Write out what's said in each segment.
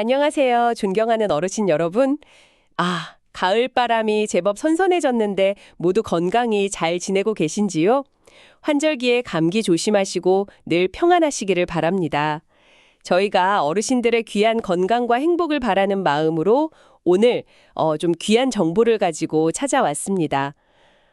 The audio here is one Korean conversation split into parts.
안녕하세요. 존경하는 어르신 여러분. 아, 가을 바람이 제법 선선해졌는데 모두 건강히 잘 지내고 계신지요? 환절기에 감기 조심하시고 늘 평안하시기를 바랍니다. 저희가 어르신들의 귀한 건강과 행복을 바라는 마음으로 오늘 어, 좀 귀한 정보를 가지고 찾아왔습니다.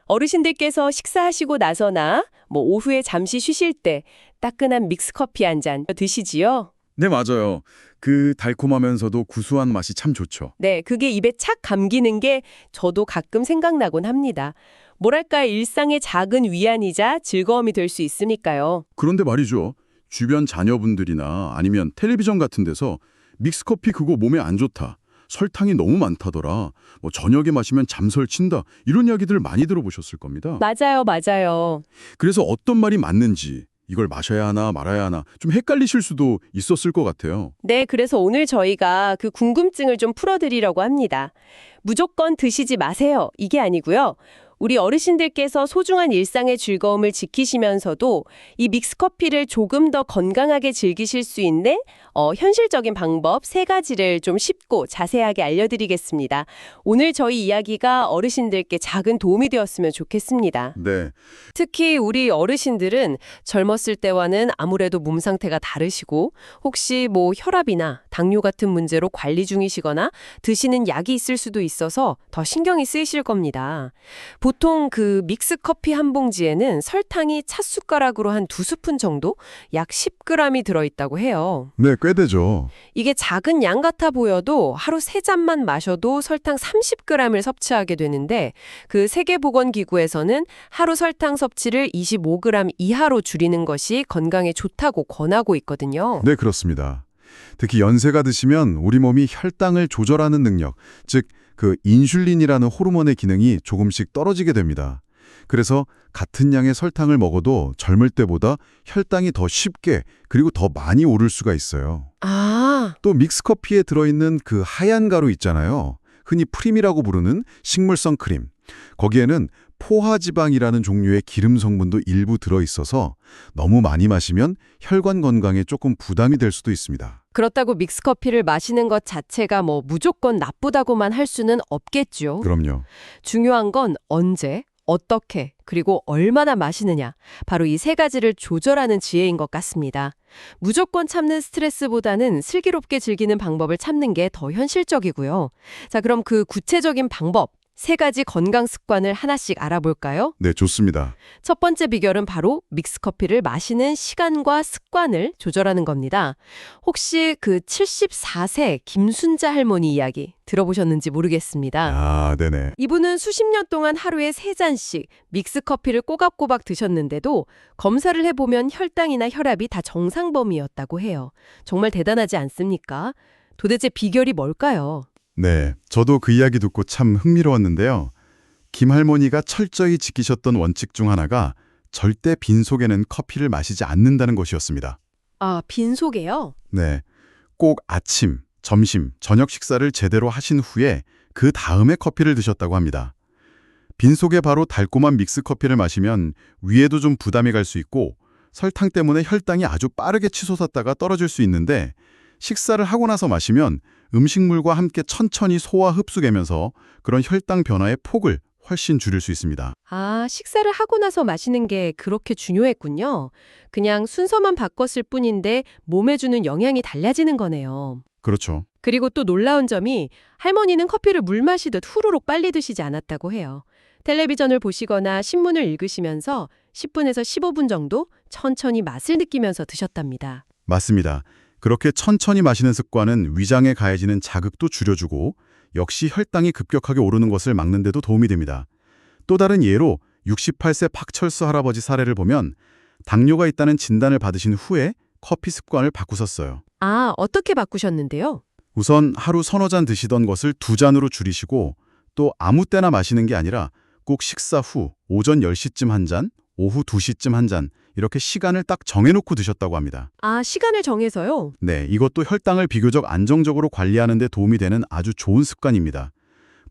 어르신들께서 식사하시고 나서나 뭐 오후에 잠시 쉬실 때 따끈한 믹스커피 한 잔 드시지요? 네, 맞아요. 그 달콤하면서도 구수한 맛이 참 좋죠. 네, 그게 입에 착 감기는 게 저도 가끔 생각나곤 합니다. 뭐랄까 일상의 작은 위안이자 즐거움이 될 수 있으니까요. 그런데 말이죠. 주변 자녀분들이나 아니면 텔레비전 같은 데서 믹스커피 그거 몸에 안 좋다. 설탕이 너무 많다더라. 뭐 저녁에 마시면 잠설 친다. 이런 이야기들 많이 들어보셨을 겁니다. 맞아요, 맞아요. 그래서 어떤 말이 맞는지 이걸 마셔야 하나 말아야 하나 좀 헷갈리실 수도 있었을 것 같아요. 네, 그래서 오늘 저희가 그 궁금증을 좀 풀어드리려고 합니다. 무조건 드시지 마세요. 이게 아니고요. 우리 어르신들께서 소중한 일상의 즐거움을 지키시면서도 이 믹스커피를 조금 더 건강하게 즐기실 수 있는 어, 현실적인 방법 세 가지를 좀 쉽고 자세하게 알려드리겠습니다. 오늘 저희 이야기가 어르신들께 작은 도움이 되었으면 좋겠습니다. 네. 특히 우리 어르신들은 젊었을 때와는 아무래도 몸 상태가 다르시고 혹시 뭐 혈압이나 당뇨 같은 문제로 관리 중이시거나 드시는 약이 있을 수도 있어서 더 신경이 쓰이실 겁니다. 보통 그 믹스 커피 한 봉지에는 설탕이 차 숟가락으로 한 두 스푼 정도 약 10g이 들어 있다고 해요. 네, 꽤 되죠. 이게 작은 양 같아 보여도 하루 세 잔만 마셔도 설탕 30g을 섭취하게 되는데 그 세계보건기구에서는 하루 설탕 섭취를 25g 이하로 줄이는 것이 건강에 좋다고 권하고 있거든요. 네, 그렇습니다. 특히 연세가 드시면 우리 몸이 혈당을 조절하는 능력, 즉 그 인슐린이라는 호르몬의 기능이 조금씩 떨어지게 됩니다. 그래서 같은 양의 설탕을 먹어도 젊을 때보다 혈당이 더 쉽게 그리고 더 많이 오를 수가 있어요. 아, 또 믹스커피에 들어있는 그 하얀 가루 있잖아요. 흔히 프림이라고 부르는 식물성 크림. 거기에는 포화지방이라는 종류의 기름 성분도 일부 들어있어서 너무 많이 마시면 혈관 건강에 조금 부담이 될 수도 있습니다. 그렇다고 믹스커피를 마시는 것 자체가 뭐 무조건 나쁘다고만 할 수는 없겠죠. 그럼요. 중요한 건 언제, 어떻게, 그리고 얼마나 마시느냐. 바로 이 세 가지를 조절하는 지혜인 것 같습니다. 무조건 참는 스트레스보다는 슬기롭게 즐기는 방법을 찾는 게 더 현실적이고요. 자, 그럼 그 구체적인 방법, 세 가지 건강 습관을 하나씩 알아볼까요? 네, 좋습니다. 첫 번째 비결은 바로 믹스커피를 마시는 시간과 습관을 조절하는 겁니다. 혹시 그 74세 김순자 할머니 이야기 들어보셨는지 모르겠습니다. 아, 네네. 이분은 수십 년 동안 하루에 세 잔씩 믹스커피를 꼬박꼬박 드셨는데도 검사를 해보면 혈당이나 혈압이 다 정상범위였다고 해요. 정말 대단하지 않습니까? 도대체 비결이 뭘까요? 네, 저도 그 이야기 듣고 참 흥미로웠는데요. 김 할머니가 철저히 지키셨던 원칙 중 하나가 절대 빈속에는 커피를 마시지 않는다는 것이었습니다. 아, 빈속에요? 네, 꼭 아침, 점심, 저녁 식사를 제대로 하신 후에 그 다음에 커피를 드셨다고 합니다. 빈속에 바로 달콤한 믹스 커피를 마시면 위에도 좀 부담이 갈 수 있고 설탕 때문에 혈당이 아주 빠르게 치솟았다가 떨어질 수 있는데 식사를 하고 나서 마시면 음식물과 함께 천천히 소화 흡수되면서 그런 혈당 변화의 폭을 훨씬 줄일 수 있습니다. 아, 식사를 하고 나서 마시는 게 그렇게 중요했군요. 그냥 순서만 바꿨을 뿐인데 몸에 주는 영향이 달라지는 거네요. 그렇죠. 그리고 또 놀라운 점이 할머니는 커피를 물 마시듯 후루룩 빨리 드시지 않았다고 해요. 텔레비전을 보시거나 신문을 읽으시면서 10분에서 15분 정도 천천히 맛을 느끼면서 드셨답니다. 맞습니다. 그렇게 천천히 마시는 습관은 위장에 가해지는 자극도 줄여주고 역시 혈당이 급격하게 오르는 것을 막는 데도 도움이 됩니다. 또 다른 예로 68세 박철수 할아버지 사례를 보면 당뇨가 있다는 진단을 받으신 후에 커피 습관을 바꾸셨어요. 아, 어떻게 바꾸셨는데요? 우선 하루 서너 잔 드시던 것을 두 잔으로 줄이시고 또 아무 때나 마시는 게 아니라 꼭 식사 후 오전 10시쯤 한 잔, 오후 2시쯤 한 잔 이렇게 시간을 딱 정해놓고 드셨다고 합니다. 아, 시간을 정해서요? 네, 이것도 혈당을 비교적 안정적으로 관리하는 데 도움이 되는 아주 좋은 습관입니다.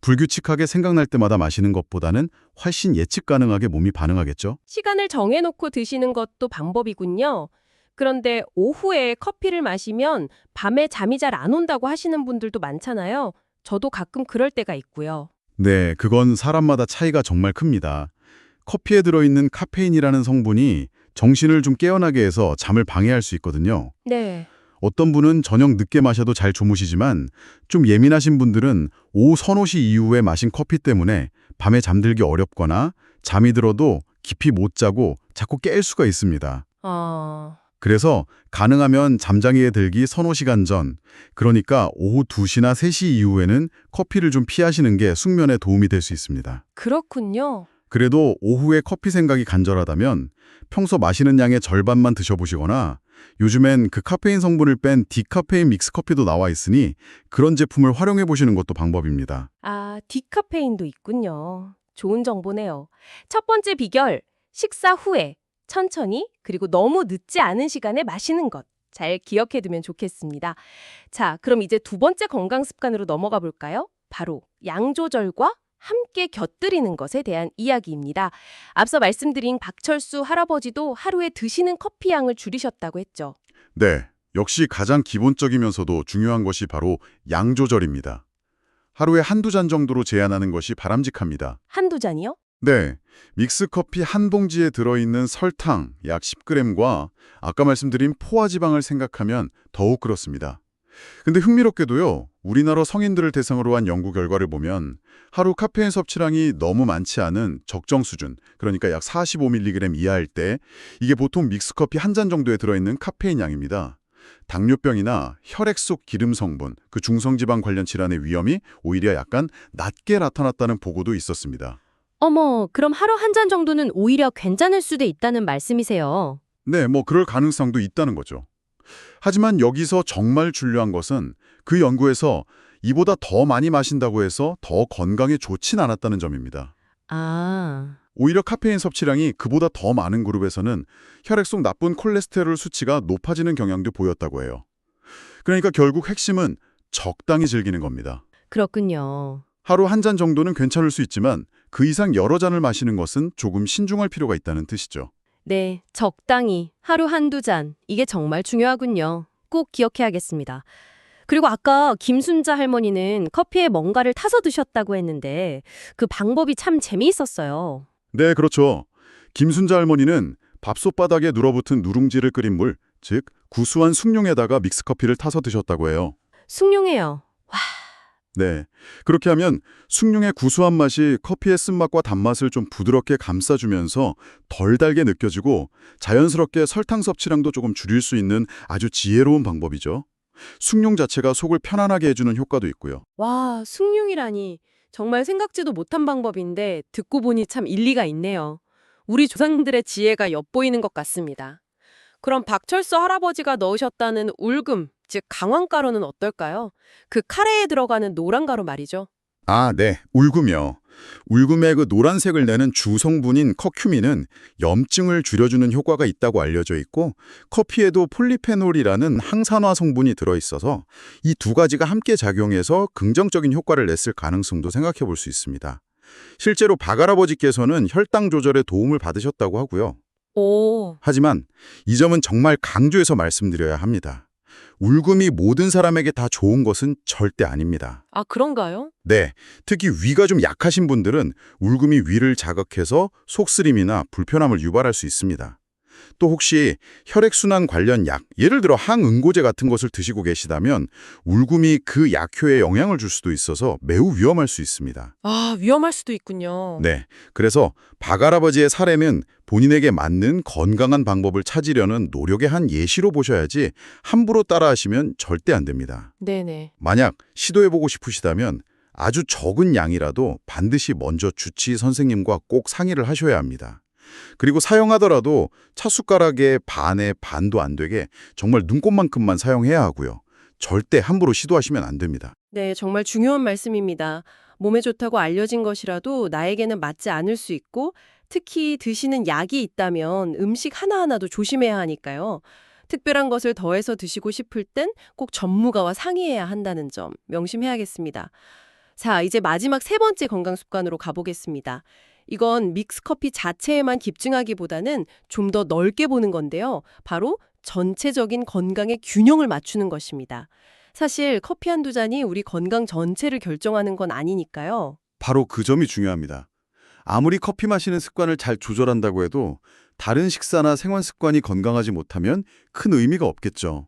불규칙하게 생각날 때마다 마시는 것보다는 훨씬 예측 가능하게 몸이 반응하겠죠? 시간을 정해놓고 드시는 것도 방법이군요. 그런데 오후에 커피를 마시면 밤에 잠이 잘 안 온다고 하시는 분들도 많잖아요. 저도 가끔 그럴 때가 있고요. 네, 그건 사람마다 차이가 정말 큽니다. 커피에 들어있는 카페인이라는 성분이 정신을 좀 깨어나게 해서 잠을 방해할 수 있거든요. 네. 어떤 분은 저녁 늦게 마셔도 잘 주무시지만 좀 예민하신 분들은 오후 서너 시 이후에 마신 커피 때문에 밤에 잠들기 어렵거나 잠이 들어도 깊이 못 자고 자꾸 깰 수가 있습니다. 아, 그래서 가능하면 잠자기에 들기 서너 시간 전, 그러니까 오후 2시나 3시 이후에는 커피를 좀 피하시는 게 숙면에 도움이 될 수 있습니다. 그렇군요. 그래도 오후에 커피 생각이 간절하다면 평소 마시는 양의 절반만 드셔보시거나 요즘엔 그 카페인 성분을 뺀 디카페인 믹스커피도 나와 있으니 그런 제품을 활용해 보시는 것도 방법입니다. 아, 디카페인도 있군요. 좋은 정보네요. 첫 번째 비결, 식사 후에 천천히 그리고 너무 늦지 않은 시간에 마시는 것. 잘 기억해 두면 좋겠습니다. 자, 그럼 이제 두 번째 건강 습관으로 넘어가 볼까요? 바로 양 조절과 함께 곁들이는 것에 대한 이야기입니다. 앞서 말씀드린 박철수 할아버지도 하루에 드시는 커피 양을 줄이셨다고 했죠. 네, 역시 가장 기본적이면서도 중요한 것이 바로 양 조절입니다. 하루에 한두 잔 정도로 제한하는 것이 바람직합니다. 한두 잔이요? 네, 믹스커피 한 봉지에 들어있는 설탕 약 10g과 아까 말씀드린 포화지방을 생각하면 더욱 그렇습니다. 근데 흥미롭게도요, 우리나라 성인들을 대상으로 한 연구 결과를 보면 하루 카페인 섭취량이 너무 많지 않은 적정 수준, 그러니까 약 45mg 이하일 때 이게 보통 믹스커피 한 잔 정도에 들어있는 카페인 양입니다. 당뇨병이나 혈액 속 기름 성분, 그 중성지방 관련 질환의 위험이 오히려 약간 낮게 나타났다는 보고도 있었습니다. 어머, 그럼 하루 한 잔 정도는 오히려 괜찮을 수도 있다는 말씀이세요. 네, 뭐 그럴 가능성도 있다는 거죠. 하지만 여기서 정말 중요한 것은 그 연구에서 이보다 더 많이 마신다고 해서 더 건강에 좋진 않았다는 점입니다. 아, 오히려 카페인 섭취량이 그보다 더 많은 그룹에서는 혈액 속 나쁜 콜레스테롤 수치가 높아지는 경향도 보였다고 해요. 그러니까 결국 핵심은 적당히 즐기는 겁니다. 그렇군요. 하루 한 잔 정도는 괜찮을 수 있지만 그 이상 여러 잔을 마시는 것은 조금 신중할 필요가 있다는 뜻이죠. 네, 적당히 하루 한두 잔. 이게 정말 중요하군요. 꼭 기억해야겠습니다. 그리고 아까 김순자 할머니는 커피에 뭔가를 타서 드셨다고 했는데 그 방법이 참 재미있었어요. 네, 그렇죠. 김순자 할머니는 밥솥 바닥에 눌어붙은 누룽지를 끓인 물, 즉 구수한 숭늉에다가 믹스커피를 타서 드셨다고 해요. 숭늉해요. 네, 그렇게 하면 숭늉의 구수한 맛이 커피의 쓴맛과 단맛을 좀 부드럽게 감싸주면서 덜 달게 느껴지고 자연스럽게 설탕 섭취량도 조금 줄일 수 있는 아주 지혜로운 방법이죠. 숭늉 자체가 속을 편안하게 해주는 효과도 있고요. 와, 숭늉이라니. 정말 생각지도 못한 방법인데 듣고 보니 참 일리가 있네요. 우리 조상들의 지혜가 엿보이는 것 같습니다. 그럼 박철수 할아버지가 넣으셨다는 울금, 즉 강황가루는 어떨까요? 그 카레에 들어가는 노란 가루 말이죠. 아, 네. 울금이요. 울금의 그 노란색을 내는 주성분인 커큐민은 염증을 줄여주는 효과가 있다고 알려져 있고 커피에도 폴리페놀이라는 항산화 성분이 들어있어서 이 두 가지가 함께 작용해서 긍정적인 효과를 냈을 가능성도 생각해 볼 수 있습니다. 실제로 박할아버지께서는 혈당 조절에 도움을 받으셨다고 하고요. 오, 하지만 이 점은 정말 강조해서 말씀드려야 합니다. 울금이 모든 사람에게 다 좋은 것은 절대 아닙니다. 아 그런가요? 네, 특히 위가 좀 약하신 분들은 울금이 위를 자극해서 속쓰림이나 불편함을 유발할 수 있습니다. 또 혹시 혈액순환 관련 약, 예를 들어 항응고제 같은 것을 드시고 계시다면 울금이 그 약효에 영향을 줄 수도 있어서 매우 위험할 수 있습니다. 아 위험할 수도 있군요. 네, 그래서 박할아버지의 사례는 본인에게 맞는 건강한 방법을 찾으려는 노력의 한 예시로 보셔야지 함부로 따라하시면 절대 안 됩니다. 네네. 만약 시도해보고 싶으시다면 아주 적은 양이라도 반드시 먼저 주치 선생님과 꼭 상의를 하셔야 합니다. 그리고 사용하더라도 차숟가락의 반의 반도 안 되게 정말 눈곱만큼만 사용해야 하고요. 절대 함부로 시도하시면 안 됩니다. 네, 정말 중요한 말씀입니다. 몸에 좋다고 알려진 것이라도 나에게는 맞지 않을 수 있고 특히 드시는 약이 있다면 음식 하나하나도 조심해야 하니까요. 특별한 것을 더해서 드시고 싶을 땐 꼭 전문가와 상의해야 한다는 점 명심해야겠습니다. 자, 이제 마지막 세 번째 건강 습관으로 가보겠습니다. 이건 믹스커피 자체에만 집중하기보다는 좀 더 넓게 보는 건데요. 바로 전체적인 건강의 균형을 맞추는 것입니다. 사실 커피 한두 잔이 우리 건강 전체를 결정하는 건 아니니까요. 바로 그 점이 중요합니다. 아무리 커피 마시는 습관을 잘 조절한다고 해도 다른 식사나 생활 습관이 건강하지 못하면 큰 의미가 없겠죠.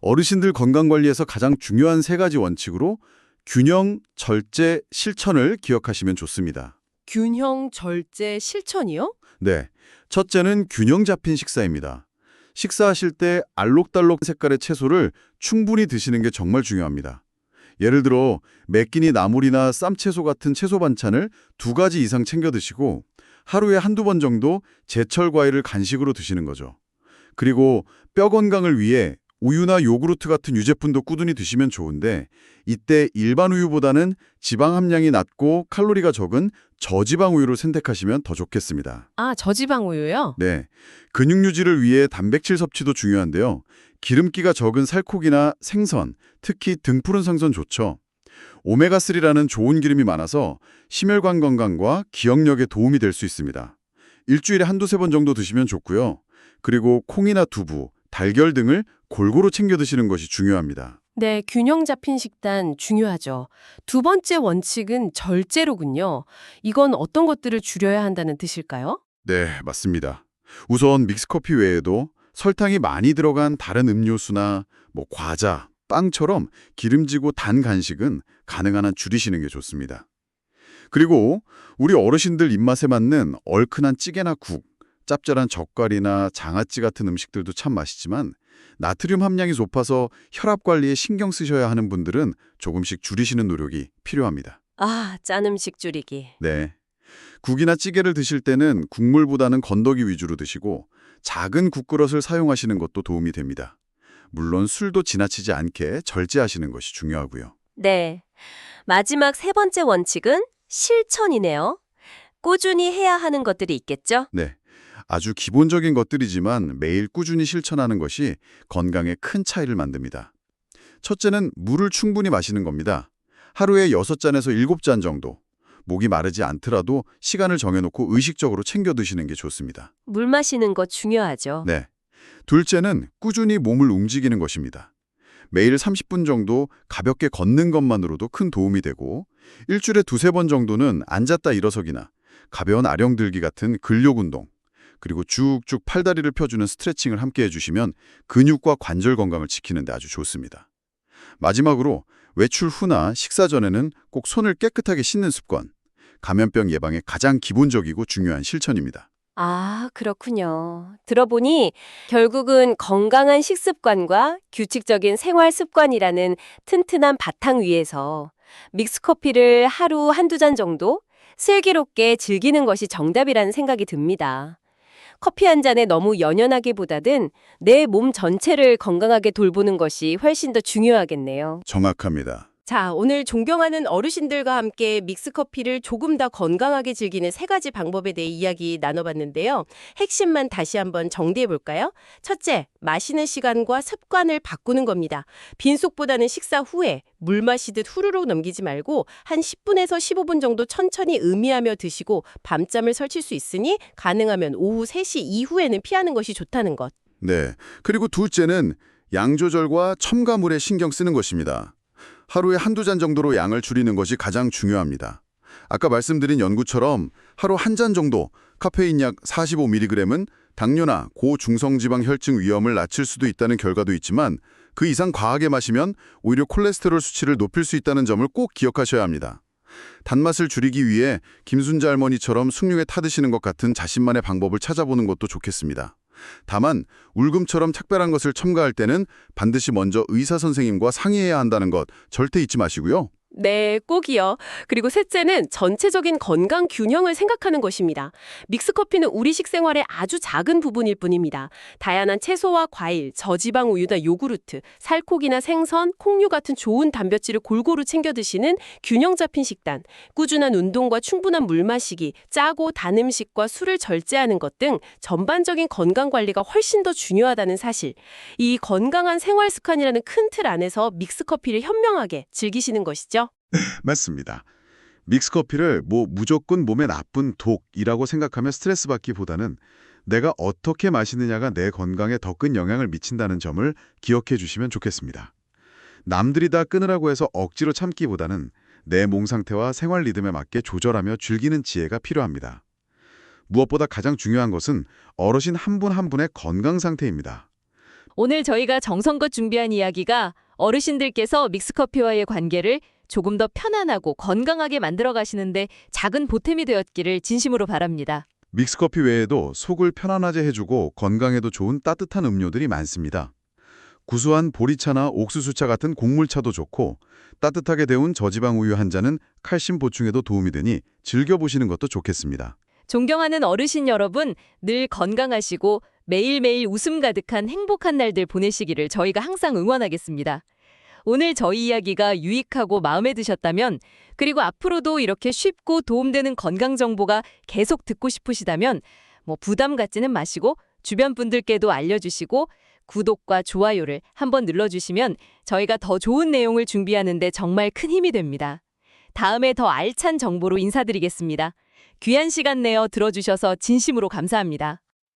어르신들 건강 관리에서 가장 중요한 세 가지 원칙으로 균형, 절제, 실천을 기억하시면 좋습니다. 균형, 절제, 실천이요? 네. 첫째는 균형 잡힌 식사입니다. 식사하실 때 알록달록 색깔의 채소를 충분히 드시는 게 정말 중요합니다. 예를 들어 매끼니 나물이나 쌈채소 같은 채소 반찬을 두 가지 이상 챙겨 드시고 하루에 한두 번 정도 제철 과일을 간식으로 드시는 거죠. 그리고 뼈 건강을 위해 우유나 요구르트 같은 유제품도 꾸준히 드시면 좋은데 이때 일반 우유보다는 지방 함량이 낮고 칼로리가 적은 저지방 우유를 선택하시면 더 좋겠습니다. 아, 저지방 우유요? 네. 근육 유지를 위해 단백질 섭취도 중요한데요. 기름기가 적은 살코기나 생선, 특히 등푸른 생선 좋죠. 오메가3라는 좋은 기름이 많아서 심혈관 건강과 기억력에 도움이 될 수 있습니다. 일주일에 한두 세 번 정도 드시면 좋고요. 그리고 콩이나 두부, 달걀 등을 골고루 챙겨 드시는 것이 중요합니다. 네, 균형 잡힌 식단 중요하죠. 두 번째 원칙은 절제로군요. 이건 어떤 것들을 줄여야 한다는 뜻일까요? 네, 맞습니다. 우선 믹스커피 외에도 설탕이 많이 들어간 다른 음료수나 뭐 과자, 빵처럼 기름지고 단 간식은 가능한 한 줄이시는 게 좋습니다. 그리고 우리 어르신들 입맛에 맞는 얼큰한 찌개나 국, 짭짤한 젓갈이나 장아찌 같은 음식들도 참 맛있지만 나트륨 함량이 높아서 혈압 관리에 신경 쓰셔야 하는 분들은 조금씩 줄이시는 노력이 필요합니다. 아, 짠 음식 줄이기. 네. 국이나 찌개를 드실 때는 국물보다는 건더기 위주로 드시고 작은 국그릇을 사용하시는 것도 도움이 됩니다. 물론 술도 지나치지 않게 절제하시는 것이 중요하고요. 네. 마지막 세 번째 원칙은 실천이네요. 꾸준히 해야 하는 것들이 있겠죠? 네. 아주 기본적인 것들이지만 매일 꾸준히 실천하는 것이 건강에 큰 차이를 만듭니다. 첫째는 물을 충분히 마시는 겁니다. 하루에 6잔에서 7잔 정도. 목이 마르지 않더라도 시간을 정해놓고 의식적으로 챙겨 드시는 게 좋습니다. 물 마시는 거 중요하죠. 네. 둘째는 꾸준히 몸을 움직이는 것입니다. 매일 30분 정도 가볍게 걷는 것만으로도 큰 도움이 되고 일주일에 두세 번 정도는 앉았다 일어서기나 가벼운 아령 들기 같은 근력 운동 그리고 쭉쭉 팔다리를 펴주는 스트레칭을 함께 해주시면 근육과 관절 건강을 지키는 데 아주 좋습니다. 마지막으로 외출 후나 식사 전에는 꼭 손을 깨끗하게 씻는 습관 감염병 예방에 가장 기본적이고 중요한 실천입니다. 아, 그렇군요. 들어보니 결국은 건강한 식습관과 규칙적인 생활 습관이라는 튼튼한 바탕 위에서 믹스커피를 하루 한두 잔 정도 슬기롭게 즐기는 것이 정답이라는 생각이 듭니다. 커피 한 잔에 너무 연연하기보다는 내 몸 전체를 건강하게 돌보는 것이 훨씬 더 중요하겠네요. 정확합니다. 자, 오늘 존경하는 어르신들과 함께 믹스커피를 조금 더 건강하게 즐기는 세 가지 방법에 대해 이야기 나눠봤는데요. 핵심만 다시 한번 정리해 볼까요? 첫째, 마시는 시간과 습관을 바꾸는 겁니다. 빈속보다는 식사 후에 물 마시듯 후루룩 넘기지 말고 한 10분에서 15분 정도 천천히 음미하며 드시고 밤잠을 설칠 수 있으니 가능하면 오후 3시 이후에는 피하는 것이 좋다는 것. 네. 그리고 둘째는 양 조절과 첨가물에 신경 쓰는 것입니다. 하루에 한두 잔 정도로 양을 줄이는 것이 가장 중요합니다. 아까 말씀드린 연구처럼 하루 한 잔 정도 카페인 약 45mg은 당뇨나 고중성지방 혈증 위험을 낮출 수도 있다는 결과도 있지만 그 이상 과하게 마시면 오히려 콜레스테롤 수치를 높일 수 있다는 점을 꼭 기억하셔야 합니다. 단맛을 줄이기 위해 김순자 할머니처럼 숭늉에 타드시는 것 같은 자신만의 방법을 찾아보는 것도 좋겠습니다. 다만 울금처럼 특별한 것을 첨가할 때는 반드시 먼저 의사 선생님과 상의해야 한다는 것 절대 잊지 마시고요. 네, 꼭이요. 그리고 셋째는 전체적인 건강 균형을 생각하는 것입니다. 믹스커피는 우리 식생활의 아주 작은 부분일 뿐입니다. 다양한 채소와 과일, 저지방 우유나 요구르트, 살코기나 생선, 콩류 같은 좋은 단백질을 골고루 챙겨 드시는 균형 잡힌 식단, 꾸준한 운동과 충분한 물 마시기, 짜고 단 음식과 술을 절제하는 것 등 전반적인 건강 관리가 훨씬 더 중요하다는 사실. 이 건강한 생활 습관이라는 큰 틀 안에서 믹스커피를 현명하게 즐기시는 것이죠. 맞습니다. 믹스커피를 뭐 무조건 몸에 나쁜 독이라고 생각하며 스트레스 받기보다는 내가 어떻게 마시느냐가 내 건강에 더 큰 영향을 미친다는 점을 기억해 주시면 좋겠습니다. 남들이 다 끊으라고 해서 억지로 참기보다는 내 몸 상태와 생활 리듬에 맞게 조절하며 즐기는 지혜가 필요합니다. 무엇보다 가장 중요한 것은 어르신 한 분한 분의 건강 상태입니다. 오늘 저희가 정성껏 준비한 이야기가 어르신들께서 믹스커피와의 관계를 조금 더 편안하고 건강하게 만들어 가시는데 작은 보탬이 되었기를 진심으로 바랍니다. 믹스커피 외에도 속을 편안하게 해주고 건강에도 좋은 따뜻한 음료들이 많습니다. 구수한 보리차나 옥수수차 같은 곡물차도 좋고 따뜻하게 데운 저지방 우유 한 잔은 칼슘 보충에도 도움이 되니 즐겨보시는 것도 좋겠습니다. 존경하는 어르신 여러분, 늘 건강하시고 매일매일 웃음 가득한 행복한 날들 보내시기를 저희가 항상 응원하겠습니다. 오늘 저희 이야기가 유익하고 마음에 드셨다면, 그리고 앞으로도 이렇게 쉽고 도움되는 건강 정보가 계속 듣고 싶으시다면, 뭐 부담 갖지는 마시고 주변 분들께도 알려주시고 구독과 좋아요를 한번 눌러주시면 저희가 더 좋은 내용을 준비하는 데 정말 큰 힘이 됩니다. 다음에 더 알찬 정보로 인사드리겠습니다. 귀한 시간 내어 들어주셔서 진심으로 감사합니다.